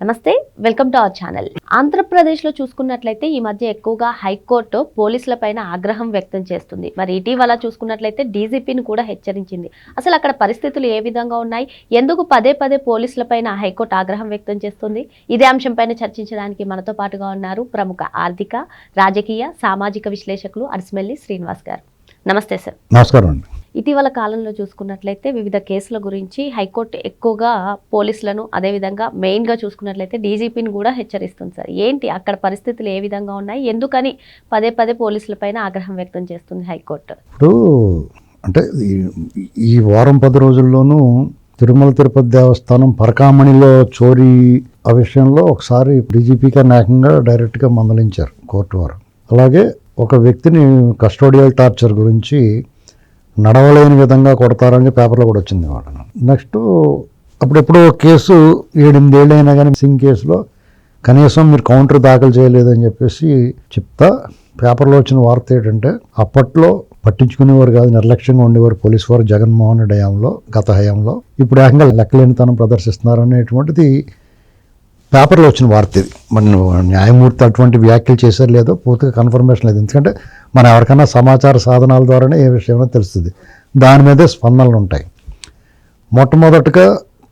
నమస్తే welcome to our channel. ఆంధ్రప్రదేశ్లో చూసుకున్నట్లయితే ఈ మధ్య ఎక్కువగా హైకోర్టు పోలీసుల పైన ఆగ్రహం వ్యక్తం చేస్తుంది. మరి ఇటీవల చూసుకున్నట్లయితే డీజీపీని కూడా హెచ్చరించింది. అసలు అక్కడ పరిస్థితులు ఏ విధంగా ఉన్నాయి? ఎందుకు పదే పదే పోలీసుల పైన హైకోర్టు ఆగ్రహం వ్యక్తం చేస్తుంది? ఇదే అంశం పైన చర్చించడానికి మనతో పాటుగా ఉన్నారు ప్రముఖ ఆర్థిక రాజకీయ సామాజిక విశ్లేషకులు అరిసిమెల్లి శ్రీనివాస్ గారు. నమస్తే సార్ నమస్కారం అండి. ఇటీవల కాలంలో చూసుకున్నట్లయితే వివిధ కేసుల గురించి హైకోర్టు ఎక్కువగా పోలీసులను అదేవిధంగా మెయిన్గా చూసుకున్నట్లయితే డీజీపీని కూడా హెచ్చరిస్తుంది సార్ ఏంటి? అక్కడ పరిస్థితులు ఏ విధంగా ఉన్నాయి? ఎందుకని పదే పదే పోలీసులపైన ఆగ్రహం వ్యక్తం చేస్తుంది హైకోర్టు? ఇప్పుడు అంటే ఈ- వారం పది రోజుల్లోనూ తిరుమల తిరుపతి దేవస్థానం పరకామణిలో చోరీ ఆ విషయంలో ఒకసారి డీజీపీ గారిని ఏకంగా డైరెక్ట్గా మందలించారు కోర్టు వారు. అలాగే ఒక వ్యక్తిని కస్టోడియల్ టార్చర్ గురించి నడవలేని విధంగా కొడతారని పేపర్లో కూడా వచ్చింది వాళ్ళ నెక్స్ట్ అప్పుడెప్పుడు కేసు ఏడెనిమిదేళ్ళు అయినా కానీ సింగ్ కేసులో కనీసం మీరు కౌంటర్ దాఖలు చేయలేదని చెప్పేసి చెప్తా. పేపర్లో వచ్చిన వార్త ఏంటంటే అప్పట్లో పట్టించుకునేవారు కాదు నిర్లక్ష్యంగా ఉండేవారు పోలీసు వారు జగన్మోహన్ రెడ్డి హయాంలో గత హయాంలో. ఇప్పుడు ఏకంగా లెక్కలేనితనం ప్రదర్శిస్తున్నారు అనేటువంటిది పేపర్లో వచ్చిన వార్త ఇది. మరి న్యాయమూర్తి అటువంటి వ్యాఖ్యలు చేశారు లేదో పూర్తిగా కన్ఫర్మేషన్ లేదు. ఎందుకంటే మనం ఎవరికైనా సమాచార సాధనాల ద్వారానే ఏ విషయమో తెలుస్తుంది. దాని మీదే స్పందనలు ఉంటాయి. మొట్టమొదటగా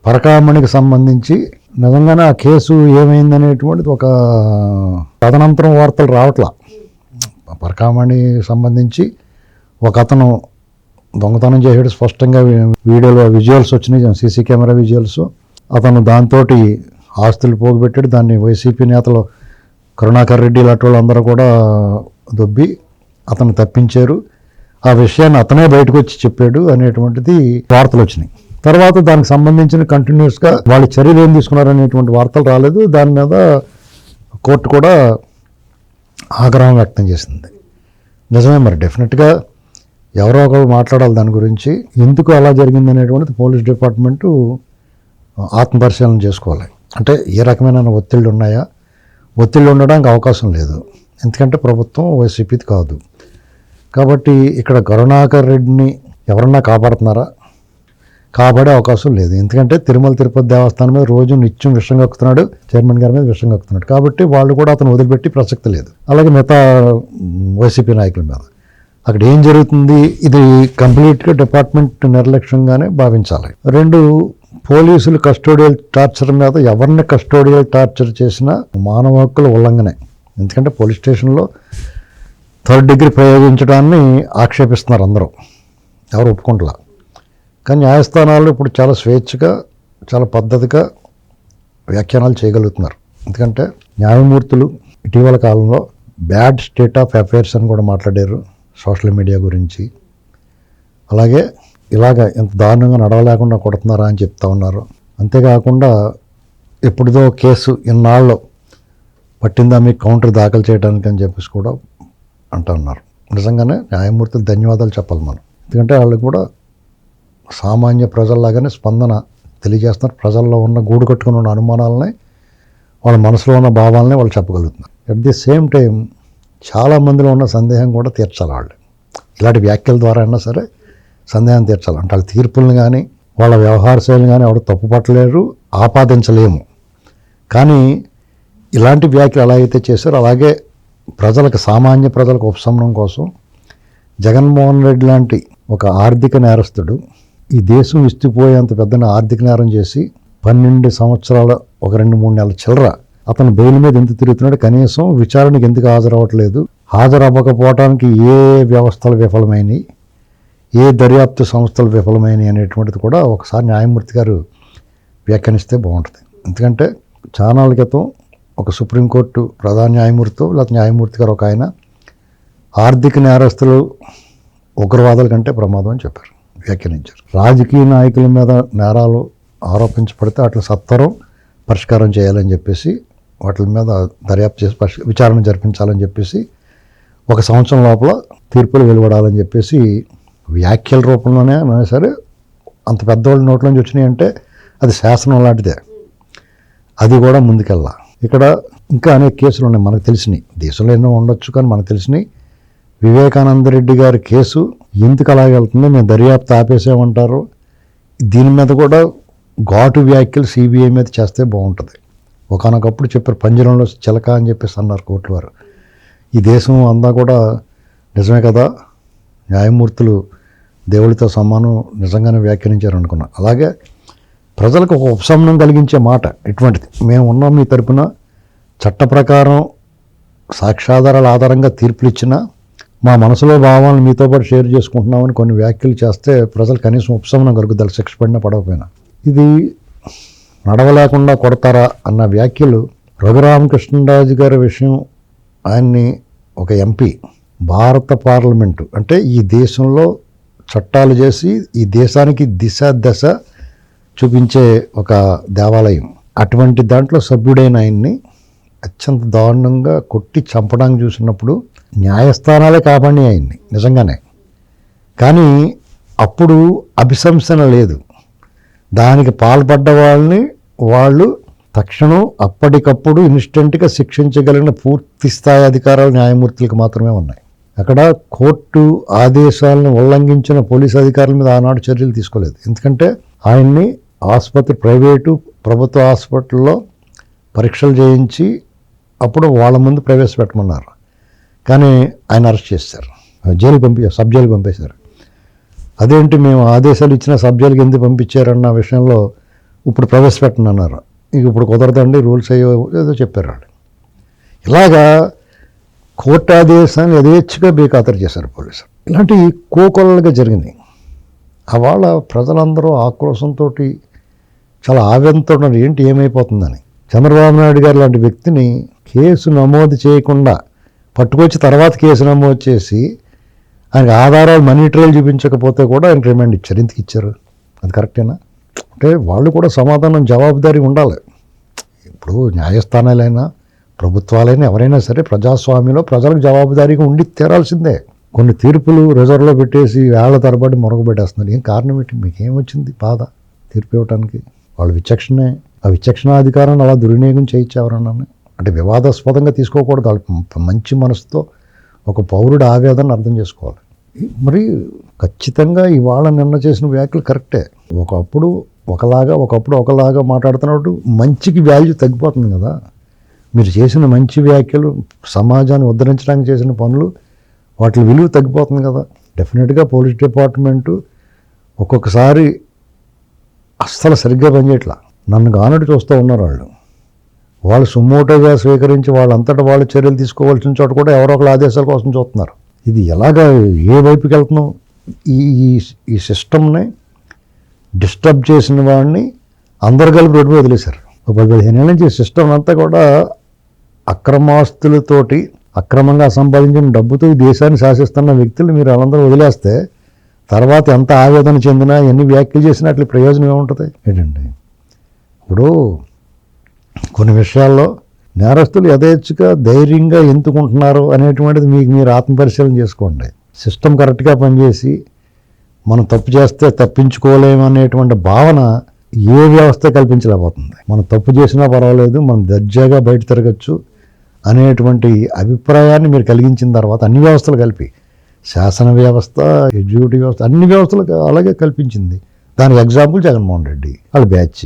పరకామణికి సంబంధించి నిజంగానే ఆ కేసు ఏమైందనేటువంటిది ఒక తదనంతరం వార్తలు రావట్లా. పరకామణి సంబంధించి ఒక అతను దొంగతనం చేసాడు స్పష్టంగా వీడియోలో విజువల్స్ వచ్చినాయి. సీసీ కెమెరా విజువల్స్ అతను దాంతో ఆస్తులు పోగుపెట్టాడు. దాన్ని వైసీపీ నేతలు కరుణాకర్ రెడ్డి లాంటి వాళ్ళందరూ కూడా దొబ్బి అతను తప్పించారు. ఆ విషయాన్ని అతనే బయటకు వచ్చి చెప్పాడు అనేటువంటిది వార్తలు వచ్చినాయి. తర్వాత దానికి సంబంధించిన కంటిన్యూస్గా వాళ్ళు చర్యలు ఏం తీసుకున్నారు అనేటువంటి వార్తలు రాలేదు. దాని మీద కోర్టు కూడా ఆగ్రహం వ్యక్తం చేసింది. నిజమే మరి డెఫినెట్గా ఎవరో ఒకరు మాట్లాడాలి దాని గురించి. ఎందుకు అలా జరిగింది అనేటువంటిది పోలీస్ డిపార్ట్మెంటు ఆత్మపరిశీలన చేసుకోవాలి. అంటే ఏ రకమైన ఒత్తిళ్ళు ఉన్నాయా? ఒత్తిళ్ళు ఉండడానికి అవకాశం లేదు. ఎందుకంటే ప్రభుత్వం వైసీపీది కాదు. కాబట్టి ఇక్కడ కరుణాకర్ రెడ్డిని ఎవరన్నా కాపాడుతున్నారా? కాపాడే అవకాశం లేదు. ఎందుకంటే తిరుమల తిరుపతి దేవస్థానం మీద రోజు నిత్యం విషం కక్కుతున్నాడు. చైర్మన్ గారి మీద విషం కక్కుతున్నాడు. కాబట్టి వాళ్ళు కూడా అతను వదిలిపెట్టి ప్రసక్తి లేదు. అలాగే మిగతా వైసీపీ నాయకుల మీద. అక్కడ ఏం జరుగుతుంది? ఇది కంప్లీట్గా డిపార్ట్మెంట్ నిర్లక్ష్యంగానే భావించాలి. రెండు పోలీసులు కస్టోడియల్ టార్చర్ మీద ఎవరిని కస్టోడియల్ టార్చర్ చేసినా మానవ హక్కుల ఉల్లంఘనే. ఎందుకంటే పోలీస్ స్టేషన్లో థర్డ్ డిగ్రీ ప్రయోగించడాన్ని ఆక్షేపిస్తున్నారు అందరూ. ఎవరు ఒప్పుకుంటలా. కానీ న్యాయస్థానాలు ఇప్పుడు చాలా స్వేచ్ఛగా చాలా పద్ధతిగా వ్యాఖ్యానాలు చేయగలుగుతున్నారు. ఎందుకంటే న్యాయమూర్తులు ఇటీవల కాలంలో బ్యాడ్ స్టేట్ ఆఫ్ అఫైర్స్ అని కూడా మాట్లాడారు సోషల్ మీడియా గురించి. అలాగే ఇలాగ ఇంత దారుణంగా నడవలేకుండా కొడుతున్నారా అని చెప్తా ఉన్నారు. అంతేకాకుండా ఎప్పుడుదో కేసు ఇన్నాళ్ళు పట్టిందా మీకు కౌంటర్ దాఖలు చేయడానికి అని చెప్పేసి కూడా అంటున్నారు నిజంగానే న్యాయమూర్తులు ధన్యవాదాలు చెప్పాలి మనం. ఎందుకంటే వాళ్ళు కూడా సామాన్య ప్రజల్లాగానే స్పందన తెలియజేస్తున్నారు. ప్రజల్లో ఉన్న గూడు కట్టుకుని ఉన్న అనుమానాలని వాళ్ళ మనసులో ఉన్న భావాలని వాళ్ళు చెప్పగలుగుతున్నారు. అట్ ది సేమ్ టైం చాలా మందిలో ఉన్న సందేహం కూడా తీర్చాలి వాళ్ళు. ఇలాంటి వ్యాఖ్యల ద్వారా అయినా సరే సందేహం తీర్చాలి. అంటే వాళ్ళ తీర్పులను కానీ వాళ్ళ వ్యవహార శైలిని కానీ ఎవరు తప్పుపట్టలేరు ఆపాదించలేము. కానీ ఇలాంటి వ్యాఖ్యలు ఎలా అయితే చేశారో అలాగే ప్రజలకు సామాన్య ప్రజలకు ఉపశమనం కోసం జగన్మోహన్ రెడ్డి లాంటి ఒక ఆర్థిక నేరస్తుడు ఈ దేశం ఇస్తుపోయేంత పెద్ద ఆర్థిక నేరం చేసి పన్నెండు సంవత్సరాల ఒక రెండు మూడు నెలల చిల్లర అతను బెయిల్ మీద ఎందుకు తిరుగుతున్నాడు? కనీసం విచారణకు ఎందుకు హాజరవ్వట్లేదు? హాజరవ్వకపోవటానికి ఏ వ్యవస్థలు విఫలమైనవి ఏ దర్యాప్తు సంస్థలు విఫలమైనవి అనేటువంటిది కూడా ఒకసారి న్యాయమూర్తి గారు వ్యాఖ్యానిస్తే బాగుంటుంది. ఎందుకంటే చాలా క్రితం ఒక సుప్రీంకోర్టు ప్రధాన న్యాయమూర్తితో లేకపోతే న్యాయమూర్తి గారు ఒక ఆయన ఆర్థిక నేరస్తులు ఉగ్రవాదుల కంటే ప్రమాదం అని చెప్పారు వ్యాఖ్యానించారు. రాజకీయ నాయకుల మీద నేరాలు ఆరోపించబడితే వాటిని సత్వరం పరిష్కారం చేయాలని చెప్పేసి వాటి మీద దర్యాప్తు చేసి పరిష్- విచారణ జరిపించాలని చెప్పేసి ఒక సంవత్సరం లోపల తీర్పులు వెలువడాలని చెప్పేసి వ్యాఖ్యల రూపంలోనే సరే అంత పెద్దవాళ్ళ నోట్లోంచి వచ్చినాయి అంటే అది శాసనం లాంటిదే. అది కూడా ముందుకెళ్ళా. ఇక్కడ ఇంకా అనేక కేసులు ఉన్నాయి మనకు తెలిసినాయి దేశంలో ఎన్నో ఉండొచ్చు కానీ మనకు తెలిసినాయి వివేకానంద రెడ్డి గారి కేసు ఎందుకు అలాగే వెళ్తుంది మేము దర్యాప్తు ఆపేసామంటారు. దీని మీద కూడా ఘాటు వ్యాఖ్యలు సిబిఐ మీద చేస్తే బాగుంటుంది. ఒకనొకప్పుడు చెప్పారు పంజరంలో చిలక అని చెప్పేసి అన్నారు కోర్టు వారు ఈ దేశం అంతా కూడా నిజమే కదా? న్యాయమూర్తులు దేవుడితో సమానం నిజంగానే వ్యాఖ్యానించారు అనుకున్నా. అలాగే ప్రజలకు ఒక ఉపశమనం కలిగించే మాట ఇటువంటిది. మేము ఉన్నాం మీ తరపున. చట్ట ప్రకారం సాక్ష్యాధారాల ఆధారంగా తీర్పులు ఇచ్చినా మా మనసులో భావాలను మీతో పాటు షేర్ చేసుకుంటున్నామని కొన్ని వ్యాఖ్యలు చేస్తే ప్రజలు కనీసం ఉపశమనం కలుగుతారు శిక్ష పడినా పడకపోయినా. ఇది నడవలేకుండా కొడతారా అన్న వ్యాఖ్యలు రఘురామకృష్ణరాజు గారి విషయం ఆయన్ని ఒక ఎంపీ భారత పార్లమెంటు అంటే ఈ దేశంలో చట్టాలు చేసి ఈ దేశానికి దిశ దశ చూపించే ఒక దేవాలయం. అటువంటి దాంట్లో సభ్యుడైన ఆయన్ని అత్యంత దారుణంగా కొట్టి చంపడానికి చూసినప్పుడు న్యాయస్థానాలే కాపాడి ఆయన్ని నిజంగానే. కానీ అప్పుడు అభిశంసన లేదు. దానికి పాల్పడ్డ వాళ్ళని వాళ్ళు తక్షణం అప్పటికప్పుడు ఇన్స్టెంట్గా శిక్షించగలిగిన పూర్తి స్థాయి అధికారాలు న్యాయమూర్తులకు మాత్రమే ఉన్నాయి. అక్కడ కోర్టు ఆదేశాలను ఉల్లంఘించిన పోలీస్ అధికారుల మీద ఆనాడు చర్యలు తీసుకోలేదు. ఎందుకంటే ఆయన్ని ఆసుపత్రి ప్రైవేటు ప్రభుత్వ హాస్పిటల్లో పరీక్షలు చేయించి అప్పుడు వాళ్ళ ముందు ప్రవేశపెట్టమన్నారు. కానీ ఆయన అరెస్ట్ చేశారు. జైలు పంపి సబ్ జైలు పంపేశారు. అదేంటి మేము ఆదేశాలు ఇచ్చిన సబ్ జైలుకి ఎందుకు పంపించారన్న విషయంలో ఇప్పుడు ప్రవేశపెట్టనన్నారు. ఇక ఇప్పుడు కుదరదండి రూల్స్ అయ్యో ఏదో చెప్పారు వాళ్ళు ఇలాగా కోర్టు ఆదేశాన్ని యథేచ్ఛగా బేఖాతరు చేశారు పోలీసులు. ఇలాంటి కోకొల్లగా జరిగినాయి అవాళ ప్రజలందరూ ఆక్రోశంతో చాలా ఆవేదనతో ఉన్నారు. ఏంటి ఏమైపోతుందని. చంద్రబాబు నాయుడు గారు లాంటి వ్యక్తిని కేసు నమోదు చేయకుండా పట్టుకొచ్చి తర్వాత కేసు నమోదు చేసి ఆయనకు ఆధారాలు మనీ ట్రయల్ చూపించకపోతే కూడా ఆయన రిమాండ్ ఇచ్చారు. ఎందుకు ఇచ్చారు? అది కరెక్టేనా? అంటే వాళ్ళు కూడా సమాధానం జవాబుదారీ ఉండాలి. ఇప్పుడు న్యాయస్థానాలైనా ప్రభుత్వాలైనా ఎవరైనా సరే ప్రజాస్వామ్యంలో ప్రజలకు జవాబుదారీగా ఉండి తీరాల్సిందే. కొన్ని తీర్పులు రిజర్వ్లో పెట్టేసి వేళ్ళ తరబడి మొరగబెట్టేస్తున్నారు. ఏం కారణం ఏంటి? మీకేమొచ్చింది బాధ తీర్పు ఇవ్వటానికి? వాళ్ళ విచక్షణే. ఆ విచక్షణాధికారాన్ని అలా దుర్వినియోగం చేయొచ్చు ఎవరన్నా? అంటే వివాదాస్పదంగా తీసుకోకూడదు. వాళ్ళు మంచి మనసుతో ఒక పౌరుడు ఆవేదన అర్థం చేసుకోవాలి. మరి ఖచ్చితంగా ఇవాళ నిన్న చేసిన వ్యాఖ్యలు కరెక్టే. ఒకప్పుడు ఒకలాగా ఒకప్పుడు ఒకలాగా మాట్లాడుతున్నప్పుడు మంచికి వాల్యూ తగ్గిపోతుంది కదా. మీరు చేసిన మంచి వ్యాఖ్యలు సమాజాన్ని ఉద్ధరించడానికి చేసిన పనులు వాటి విలువ తగ్గిపోతుంది కదా. డెఫినెట్గా పోలీస్ డిపార్ట్మెంటు ఒక్కొక్కసారి అస్సలు సరిగ్గా పనిచేయట్లా నన్ను గానడు చూస్తూ ఉన్నారు వాళ్ళు. వాళ్ళు సుమోటోగా స్వీకరించి వాళ్ళంతటా వాళ్ళు చర్యలు తీసుకోవాల్సిన చోట కూడా ఎవరో ఒకళ్ళ ఆదేశాల కోసం చూస్తున్నారు. ఇది ఎలాగా ఏ వైపుకి వెళ్తున్నాం? ఈ ఈ- ఈ సిస్టమ్ని డిస్టర్బ్ చేసిన వాడిని అందరు కలిపి రోడ్డు వదిలేశారు. ఒక పది పదిహేను ఏళ్ళ నుంచి సిస్టమ్ అంతా కూడా అక్రమాస్తులతోటి అక్రమంగా సంపాదించిన డబ్బుతో ఈ దేశాన్ని శాసిస్తున్న వ్యక్తులు మీరు వాళ్ళందరూ వదిలేస్తే తర్వాత ఎంత ఆవేదన చెందినా ఎన్ని వ్యాఖ్యలు చేసినా అట్లా ప్రయోజనం ఏముంటుంది? ఏంటండి? ఇప్పుడు కొన్ని విషయాల్లో నేరస్తులు యథేచ్ఛగా ధైర్యంగా ఎందుకుంటున్నారు అనేటువంటిది మీకు మీరు ఆత్మపరిశీలన చేసుకోండి. సిస్టమ్ కరెక్ట్గా పనిచేసి మనం తప్పు చేస్తే తప్పించుకోలేము అనేటువంటి భావన ఏ వ్యవస్థ కల్పించలేకపోతుంది. మనం తప్పు చేసినా పర్వాలేదు మనం దర్జాగా బయట తిరగచ్చు అనేటువంటి అభిప్రాయాన్ని మీరు కలిగించిన తర్వాత అన్ని వ్యవస్థలు కలిపి శాసన వ్యవస్థ ఎగ్జిక్యూటివ్ వ్యవస్థ అన్ని వ్యవస్థలు అలాగే కల్పించింది. దానికి ఎగ్జాంపుల్ జగన్మోహన్ రెడ్డి. వాళ్ళ బ్యాచ్.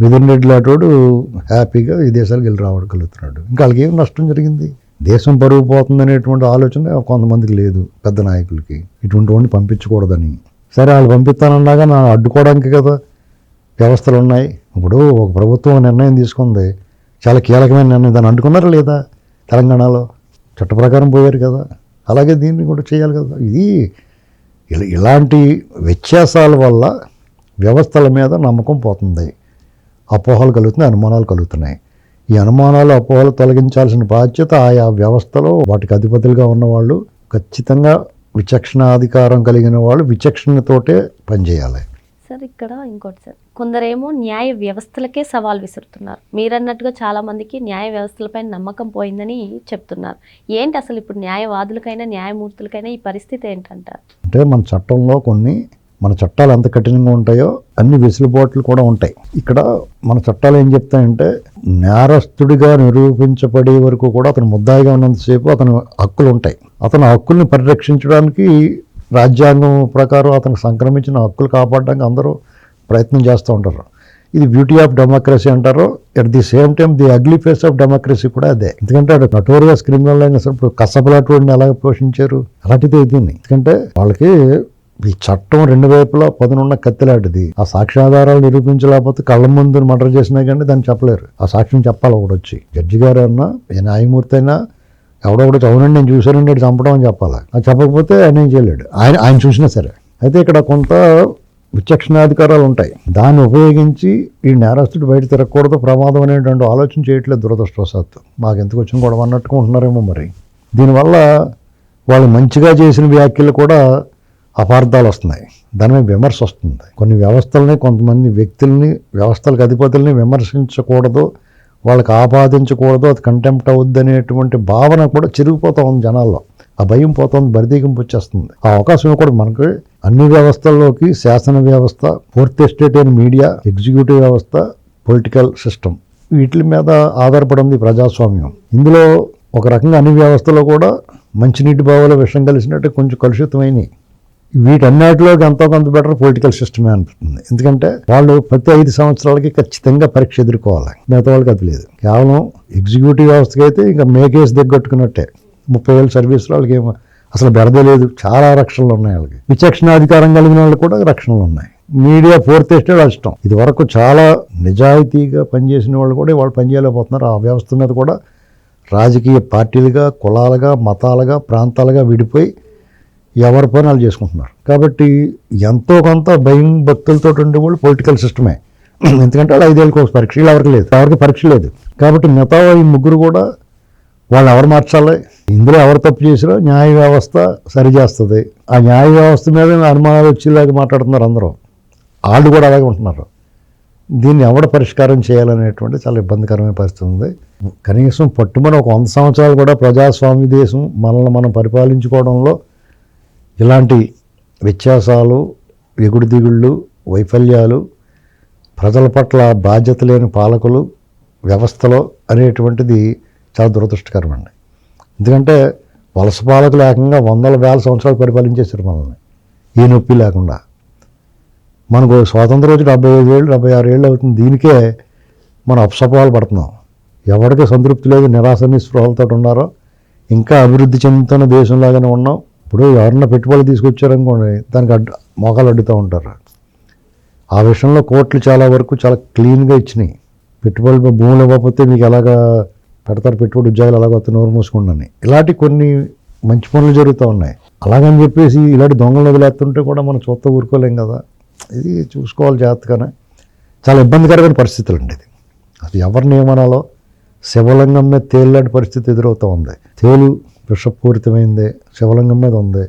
మిథున్ రెడ్డి లాంటి హ్యాపీగా విదేశాలకు వెళ్ళి రావడగలుగుతున్నాడు ఇంకా వాళ్ళకి ఏం నష్టం జరిగింది? దేశం పరుగు పోతుంది అనేటువంటి ఆలోచన కొంతమందికి లేదు పెద్ద నాయకులకి. ఇటువంటి వాడిని పంపించకూడదని. సరే వాళ్ళు పంపిస్తానన్నాగా నా అడ్డుకోవడానికి కదా వ్యవస్థలు ఉన్నాయి. ఇప్పుడు ఒక ప్రభుత్వం నిర్ణయం తీసుకుంది. చాలా కీలకమైన నిర్ణయం. దాన్ని అంటుకున్నారా లేదా? తెలంగాణలో చట్ట ప్రకారం పోయారు కదా. అలాగే దీన్ని కూడా చేయాలి కదా. ఇది ఇలా ఇలాంటి వ్యత్యాసాల వల్ల వ్యవస్థల మీద నమ్మకం పోతుంది. అపోహలు కలుగుతున్నాయి అనుమానాలు కలుగుతున్నాయి. ఈ అనుమానాలు అపోహలు తొలగించాల్సిన బాధ్యత ఆయా వ్యవస్థలో వాటికి అధిపతులుగా ఉన్నవాళ్ళు ఖచ్చితంగా విచక్షణాధికారం కలిగిన వాళ్ళు విచక్షణతోటే పనిచేయాలి. సార్ ఇక్కడ ఇంకోటి సార్. కొందరేమో న్యాయ వ్యవస్థలకే సవాల్ విసురుతున్నారు. మీరన్నట్టుగా చాలామందికి న్యాయ వ్యవస్థలపై నమ్మకం పోయిందని చెప్తున్నారు. ఏంటి అసలు ఇప్పుడు న్యాయవాదులకైనా న్యాయమూర్తులకైనా ఈ పరిస్థితి ఏంటంటారు? అంటే మన చట్టంలో కొన్ని మన చట్టాలు ఎంత కఠినంగా ఉంటాయో అన్ని వెసులుబాట్లు కూడా ఉంటాయి. ఇక్కడ మన చట్టాలు ఏం చెప్తాయంటే నేరస్తుడిగా నిరూపించబడే వరకు కూడా అతను ముద్దాయిగా ఉన్నంతసేపు అతను హక్కులు ఉంటాయి. అతను హక్కుల్ని పరిరక్షించడానికి రాజ్యాంగం ప్రకారం అతను సంక్రమించిన హక్కులు కాపాడడానికి అందరూ ప్రయత్నం చేస్తూ ఉంటారు. ఇది బ్యూటీ ఆఫ్ డెమోక్రసీ అంటారు. At the same time the ugly face of democracy కూడా అదే. ఎందుకంటే అటు నటోరియస్ క్రిమినల్ అయిన అసలు ఇప్పుడు కసపలాటోడిని ఎలా పోషించారు? అలాంటిదే దీన్ని. ఎందుకంటే వాళ్ళకి ఈ చట్టం రెండు వైపులా పదునున్న కత్తిలాంటిది. ఆ సాక్ష్యాధారాలు నిరూపించలేకపోతే కళ్ళ ముందు మర్డర్ చేసినా కానీ దాన్ని చెప్పలేరు. ఆ సాక్ష్యం చెప్పాలి ఒకటి వచ్చి. జడ్జి గారు అన్నా ఏ న్యాయమూర్తి అయినా ఎవడో ఒకటి అవునండి నేను చూశానండి వాడు చంపడం అని చెప్పాలి? అది చెప్పకపోతే ఆయన ఏం చేయలేడు. ఆయన ఆయన చూసినా సరే. అయితే ఇక్కడ కొంత విచక్షణాధికారాలు ఉంటాయి. దాన్ని ఉపయోగించి ఈ నేరస్తుడు బయట తిరగకూడదు. ప్రమాదం అనేటువంటి ఆలోచన చేయట్లేదు దురదృష్టవశాత్తు. మాకు ఎందుకు వచ్చిన గొడవ అన్నట్టుగా ఉంటున్నారేమో మరి. దీనివల్ల వాళ్ళు మంచిగా చేసిన వ్యాఖ్యలు కూడా అపార్థాలు వస్తున్నాయి. దాని మీద విమర్శ వస్తుంది. కొన్ని వ్యవస్థలని కొంతమంది వ్యక్తుల్ని వ్యవస్థలకు అధిపతుల్ని విమర్శించకూడదు. వాళ్ళకి ఆపాదించకూడదు అది కంటెంప్ట్ అవుద్ది అనేటువంటి భావన కూడా చిరిగిపోతూ ఉంది జనాల్లో. ఆ భయం పోతుంది బరిదీగింపు వచ్చేస్తుంది. ఆ అవకాశం కూడా మనకి అన్ని వ్యవస్థల్లోకి శాసన వ్యవస్థ ఫోర్త్ ఎస్టేట్ అయిన మీడియా ఎగ్జిక్యూటివ్ వ్యవస్థ పొలిటికల్ సిస్టమ్. వీటి మీద ఆధారపడి ఉంది ప్రజాస్వామ్యం. ఇందులో ఒక రకంగా అన్ని వ్యవస్థలో కూడా మంచినీటి బావుల విషయం కలిసినట్టు కొంచెం కలుషితమైనవి వీటన్నిటిలోకి ఎంతో కొంత బెటర్ పొలిటికల్ సిస్టమే అనిపిస్తుంది. ఎందుకంటే వాళ్ళు ప్రతి ఐదు సంవత్సరాలకి ఖచ్చితంగా పరీక్ష ఎదుర్కోవాలి. మిగతా వాళ్ళకి అది లేదు. కేవలం ఎగ్జిక్యూటివ్ వ్యవస్థకి అయితే ఇంకా మేకేసి దగ్గట్టుకున్నట్టే. ముప్పై ఏళ్ళ సర్వీస్ వాళ్ళకి ఏమో అసలు బెరదే లేదు. చాలా రక్షణలు ఉన్నాయి వాళ్ళకి. విచక్షణాధికారం కలిగిన వాళ్ళు కూడా రక్షణలు ఉన్నాయి. మీడియా ఫోర్త్ ఎస్టేట్ అష్టం ఇది వరకు చాలా నిజాయితీగా పనిచేసిన వాళ్ళు కూడా వాళ్ళు పనిచేయలేకపోతున్నారు. ఆ వ్యవస్థ మీద కూడా రాజకీయ పార్టీలుగా కులాలుగా మతాలుగా ప్రాంతాలుగా విడిపోయి ఎవరి పని వాళ్ళు చేసుకుంటున్నారు. కాబట్టి ఎంతో కొంత భయం భక్తులతో ఉండేవాళ్ళు పొలిటికల్ సిస్టమే ఎందుకంటే వాళ్ళు ఐదేళ్ళకి ఒక పరీక్షలు ఎవరికి లేదు. ఎవరికి పరీక్ష లేదు. కాబట్టి మిగతా ఈ ముగ్గురు కూడా వాళ్ళు ఎవరు మార్చాలి? ఇందులో ఎవరు తప్పు చేసినా న్యాయ వ్యవస్థ సరిచేస్తుంది ఆ న్యాయ వ్యవస్థ మీద అనుమానాలు వచ్చేలాగా మాట్లాడుతున్నారు అందరూ. వాళ్ళు కూడా అలాగే ఉంటున్నారు. దీన్ని ఎవడ పరిష్కారం చేయాలనేటువంటి చాలా ఇబ్బందికరమైన పరిస్థితి ఉంది. కనీసం పట్టుమని ఒక వంద సంవత్సరాలు కూడా ప్రజాస్వామ్య దేశం మనల్ని మనం పరిపాలించుకోవడంలో ఇలాంటి వ్యత్యాసాలు ఎగుడు దిగుళ్ళు వైఫల్యాలు ప్రజల పట్ల బాధ్యత లేని పాలకులు వ్యవస్థలో అనేటువంటిది చాలా దురదృష్టకరం అండి. ఎందుకంటే వలస పాలకులు ఏకంగా వందల వేల సంవత్సరాలు పరిపాలించేశారు మనల్ని. ఏ నొప్పి లేకుండా. మనకు స్వాతంత్ర రోజు డెబ్బై ఐదు ఏళ్ళు డెబ్బై ఆరు ఏళ్ళు అవుతుంది. దీనికే మనం అప్సపాలు పడుతున్నాం. ఎవరికి సంతృప్తి లేదు నిరాశ నిస్పృహలతో ఉన్నారో ఇంకా అభివృద్ధి చెందుతున్న దేశంలాగానే ఉన్నాం. ఇప్పుడు ఎవరన్నా పెట్టుబడులు తీసుకొచ్చారనుకోండి దానికి అడ్డు మోకాలు అడ్డుతూ ఉంటారు. ఆ విషయంలో కోర్టులు చాలా వరకు చాలా క్లీన్గా ఇచ్చినాయి. పెట్టుబడులు భూములు ఇవ్వకపోతే మీకు ఎలాగా పెడతారు? పెట్టుబడి ఉద్యోగాలు ఎలాగ వస్తాయి నోరు మూసుకుండని. ఇలాంటి కొన్ని మంచి పనులు జరుగుతూ ఉన్నాయి. అలాగని చెప్పేసి ఇలాంటి దొంగలు వదిలేస్తుంటే కూడా మనం చూస్తూ ఊరుకోలేం కదా. ఇది చూసుకోవాలి జాగ్రత్తగానే. చాలా ఇబ్బందికరమైన పరిస్థితులు అండి ఇది. అది ఎవరిని ఏమనాలో శివలింగం మీద తేలిలాంటి పరిస్థితి ఎదురవుతూ ఉంది. తేలు విషపూరితమైంది శివలింగం మీద ఉంది.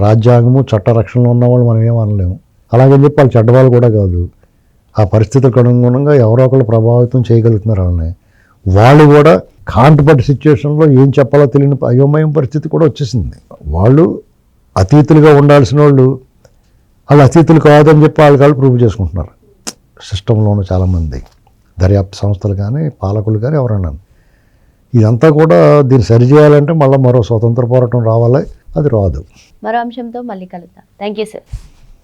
రాజ్యాంగము చట్ట రక్షణలో ఉన్న వాళ్ళు మనం ఏం అనలేము. అలాగని చెప్పి వాళ్ళు చెడ్డవాళ్ళు కూడా కాదు. ఆ పరిస్థితులకు అనుగుణంగా ఎవరో ఒకళ్ళు ప్రభావితం చేయగలుగుతున్నారు వాళ్ళని. వాళ్ళు కూడా కాంటపట్టి సిచ్యువేషన్లో ఏం చెప్పాలో తెలియని అయోమయం పరిస్థితి కూడా వచ్చేసింది. వాళ్ళు అతీతులుగా ఉండాల్సిన వాళ్ళు వాళ్ళు అతీతులు కాదని చెప్పి వాళ్ళు కాళ్ళు ప్రూవ్ చేసుకుంటున్నారు. సిస్టంలోనూ చాలామంది. దర్యాప్తు సంస్థలు కానీ పాలకులు కానీ ఎవరైనా ఇదంతా కూడా దీన్ని సరిచేయాలంటే మళ్ళీ మరో స్వతంత్ర పోరాటం రావాలి. అది రాదు. మరో అంశంతో మళ్ళీ కలుద్దాం. Thank you sir